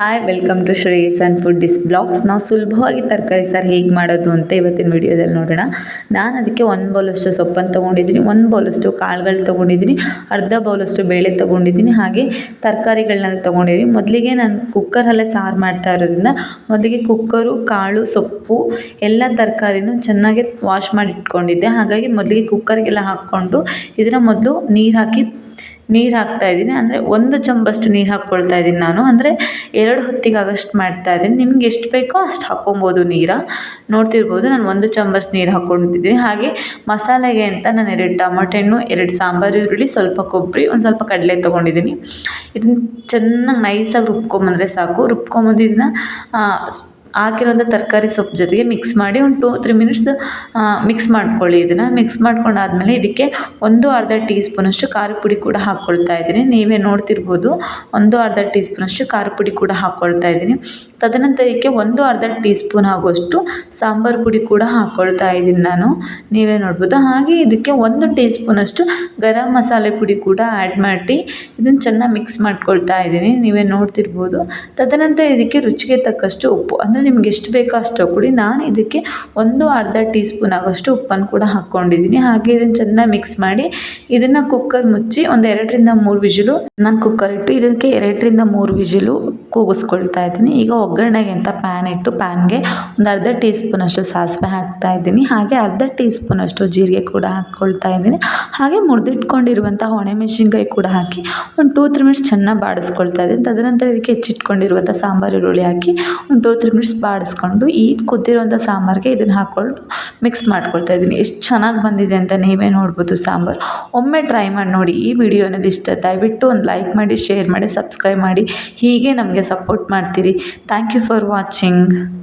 Hi welcome to Shreyas and food dish vlogs ನಾವು ಸುಲಭವಾಗಿ ತರಕಾರಿ, ಸಾರು ಹೇಗೆ ಮಾಡೋದು ಅಂತ ಇವತ್ತಿನ ವಿಡಿಯೋದಲ್ಲಿ ನೋಡೋಣ. ನಾನು ಅದಕ್ಕೆ ಒಂದು ಬೌಲಷ್ಟು ಸೊಪ್ಪನ್ನು ತೊಗೊಂಡಿದ್ದೀನಿ, ಒಂದು ಬೌಲಷ್ಟು ಕಾಳುಗಳು ತೊಗೊಂಡಿದ್ದೀನಿ, ಅರ್ಧ ಬೌಲಷ್ಟು ಬೇಳೆ ತೊಗೊಂಡಿದ್ದೀನಿ, ಹಾಗೆ ತರಕಾರಿಗಳನ್ನೆಲ್ಲ ತೊಗೊಂಡಿದ್ದೀನಿ. ಮೊದಲಿಗೆ ನಾನು ಕುಕ್ಕರಲ್ಲೇ ಸಾರು ಮಾಡ್ತಾ ಇರೋದ್ರಿಂದ ಮೊದಲಿಗೆ ಕುಕ್ಕರು, ಕಾಳು, ಸೊಪ್ಪು, ಎಲ್ಲ ತರಕಾರಿನೂ ಚೆನ್ನಾಗಿ ವಾಶ್ ಮಾಡಿ ಇಟ್ಕೊಂಡಿದ್ದೆ ಹಾಗಾಗಿ ಮೊದಲಿಗೆ ಕುಕ್ಕರ್ಗೆಲ್ಲ ಹಾಕ್ಕೊಂಡು ಇದನ್ನು ಮೊದಲು ನೀರು ಹಾಕಿ ನೀರು ಹಾಕ್ತಾ ಇದ್ದೀನಿ. ಅಂದರೆ ಒಂದು ಚೊಂಬಷ್ಟು ನೀರು ಹಾಕ್ಕೊಳ್ತಾ ಇದ್ದೀನಿ ನಾನು. ಅಂದರೆ ಎರಡು ಹೊತ್ತಿಗೆ ಆಗೋಷ್ಟು ಮಾಡ್ತಾ ಇದ್ದೀನಿ. ನಿಮ್ಗೆ ಎಷ್ಟು ಬೇಕೋ ಅಷ್ಟು ಹಾಕ್ಕೊಬೋದು ನೀರು. ನೋಡ್ತಿರ್ಬೋದು ನಾನು ಒಂದು ಚೊಂಬಷ್ಟು ನೀರು ಹಾಕ್ಕೊಂಡಿದ್ದೀನಿ. ಹಾಗೆ ಮಸಾಲೆಗೆ ಅಂತ ನಾನು ಎರಡು ಟಮಾಟೆ ಹಣ್ಣು, ಎರಡು ಸಾಂಬಾರು, ಈರುಳ್ಳಿ, ಸ್ವಲ್ಪ ಕೊಬ್ಬರಿ, ಒಂದು ಸ್ವಲ್ಪ ಕಡಲೆ ತೊಗೊಂಡಿದ್ದೀನಿ. ಇದನ್ನು ಚೆನ್ನಾಗಿ ನೈಸಾಗಿ ರುಬ್ಕೊಂಬಂದರೆ ಸಾಕು. ರುಬ್ಕೊಂಬಂದು ಇದನ್ನ ಹಾಕಿರೋಂಥ ತರಕಾರಿ ಸೊಪ್ಪು ಜೊತೆಗೆ ಮಿಕ್ಸ್ ಮಾಡಿ ಒಂದು ಟೂ ತ್ರೀ ಮಿನಿಟ್ಸ್ ಮಿಕ್ಸ್ ಮಾಡ್ಕೊಳ್ಳಿ. ಇದನ್ನು ಮಿಕ್ಸ್ ಮಾಡ್ಕೊಂಡಾದಮೇಲೆ ಇದಕ್ಕೆ ಒಂದು ಅರ್ಧ ಟೀ ಸ್ಪೂನಷ್ಟು ಖಾರದ ಪುಡಿ ಕೂಡ ಹಾಕ್ಕೊಳ್ತಾ ಇದ್ದೀನಿ. ನೀವೇ ನೋಡ್ತಿರ್ಬೋದು, ಒಂದು ಅರ್ಧ ಟೀ ಸ್ಪೂನಷ್ಟು ಖಾರದ ಪುಡಿ ಕೂಡ ಹಾಕ್ಕೊಳ್ತಾ ಇದ್ದೀನಿ. ತದನಂತರ ಇದಕ್ಕೆ ಒಂದು ಅರ್ಧ ಟೀ ಸ್ಪೂನ್ ಆಗುವಷ್ಟು ಸಾಂಬಾರು ಪುಡಿ ಕೂಡ ಹಾಕ್ಕೊಳ್ತಾ ಇದ್ದೀನಿ ನಾನು. ನೀವೇ ನೋಡ್ಬೋದು. ಹಾಗೆ ಇದಕ್ಕೆ ಒಂದು ಟೀ ಸ್ಪೂನಷ್ಟು ಗರಂ ಮಸಾಲೆ ಪುಡಿ ಕೂಡ ಆ್ಯಡ್ ಮಾಡಿ ಇದನ್ನು ಚೆನ್ನಾಗಿ ಮಿಕ್ಸ್ ಮಾಡ್ಕೊಳ್ತಾ ಇದ್ದೀನಿ. ನೀವೇ ನೋಡ್ತಿರ್ಬೋದು. ತದನಂತರ ಇದಕ್ಕೆ ರುಚಿಗೆ ತಕ್ಕಷ್ಟು ಉಪ್ಪು, ಅಂದರೆ ನಿಮ್ಗೆ ಎಷ್ಟು ಬೇಕೋ ಅಷ್ಟು ಹಾಕ್ಕೊಳ್ಳಿ ನಾನು ಇದಕ್ಕೆ ಒಂದು ಅರ್ಧ ಟೀ ಸ್ಪೂನ್ ಆಗೋಷ್ಟು ಉಪ್ಪನ್ನು ಕೂಡ ಹಾಕ್ಕೊಂಡಿದ್ದೀನಿ. ಹಾಗೆ ಇದನ್ನು ಚೆನ್ನಾಗಿ ಮಿಕ್ಸ್ ಮಾಡಿ ಇದನ್ನು ಕುಕ್ಕರ್ ಮುಚ್ಚಿ ಒಂದು ಎರಡರಿಂದ ಮೂರು ವಿಜಿಲು, ನಾನು ಕುಕ್ಕರ್ ಇಟ್ಟು ಇದಕ್ಕೆ ಎರಡರಿಂದ ಮೂರು ವಿಜಿಲು ಕೂಗಿಸ್ಕೊಳ್ತಾ ಇದ್ದೀನಿ. ಈಗ ಒಗ್ಗರಣೆಗೆ ಅಂತ ಪ್ಯಾನ್ ಇಟ್ಟು ಪ್ಯಾನ್ಗೆ ಒಂದು ಅರ್ಧ ಟೀ ಸ್ಪೂನಷ್ಟು ಸಾಸಿವೆ ಹಾಕ್ತಾ ಇದ್ದೀನಿ. ಹಾಗೆ ಅರ್ಧ ಟೀ ಸ್ಪೂನಷ್ಟು ಜೀರಿಗೆ ಕೂಡ ಹಾಕ್ಕೊಳ್ತಾ ಇದ್ದೀನಿ. ಹಾಗೆ ಮುರಿದಿಟ್ಕೊಂಡಿರುವಂಥ ಒಣಮೆಣಸಿನ್ಕಾಯಿ ಕೂಡ ಹಾಕಿ ಒಂದು ಟೂ ತ್ರೀ ಮಿನಿಟ್ಸ್ ಚೆನ್ನಾಗಿ ಬಾಡಿಸ್ಕೊಳ್ತಾ ಇದ್ದೀನಿ. ತದನಂತರ ಇದಕ್ಕೆ ಹೆಚ್ಚಿಟ್ಕೊಂಡಿರುವಂಥ ಸಾಂಬಾರು, ಈರುಳ್ಳಿ ಹಾಕಿ ಒಂದು ಟೂ ತ್ರೀ ಮಿನಿಟ್ಸ್ ಬಾಡಿಸ್ಕೊಂಡು ಈ ಕುದ್ದಿರುವಂಥ ಸಾಂಬಾರಿಗೆ ಇದನ್ನು ಹಾಕ್ಕೊಂಡು ಮಿಕ್ಸ್ ಮಾಡ್ಕೊಳ್ತಾ ಇದ್ದೀನಿ. ಎಷ್ಟು ಚೆನ್ನಾಗಿ ಬಂದಿದೆ ಅಂತ ನೀವೇ ನೋಡ್ಬೋದು ಸಾಂಬಾರು. ಒಮ್ಮೆ ಟ್ರೈ ಮಾಡಿ ನೋಡಿ. ಈ ವಿಡಿಯೋ ಅನ್ನೋದು ಇಷ್ಟ. ದಯವಿಟ್ಟು ಒಂದು ಲೈಕ್ ಮಾಡಿ ಶೇರ್ ಮಾಡಿ ಸಬ್ಸ್ಕ್ರೈಬ್ ಮಾಡಿ. ಹೀಗೆ ನಮಗೆ ಸಪೋರ್ಟ್ ಮಾಡ್ತೀರಿ. Thank you for watching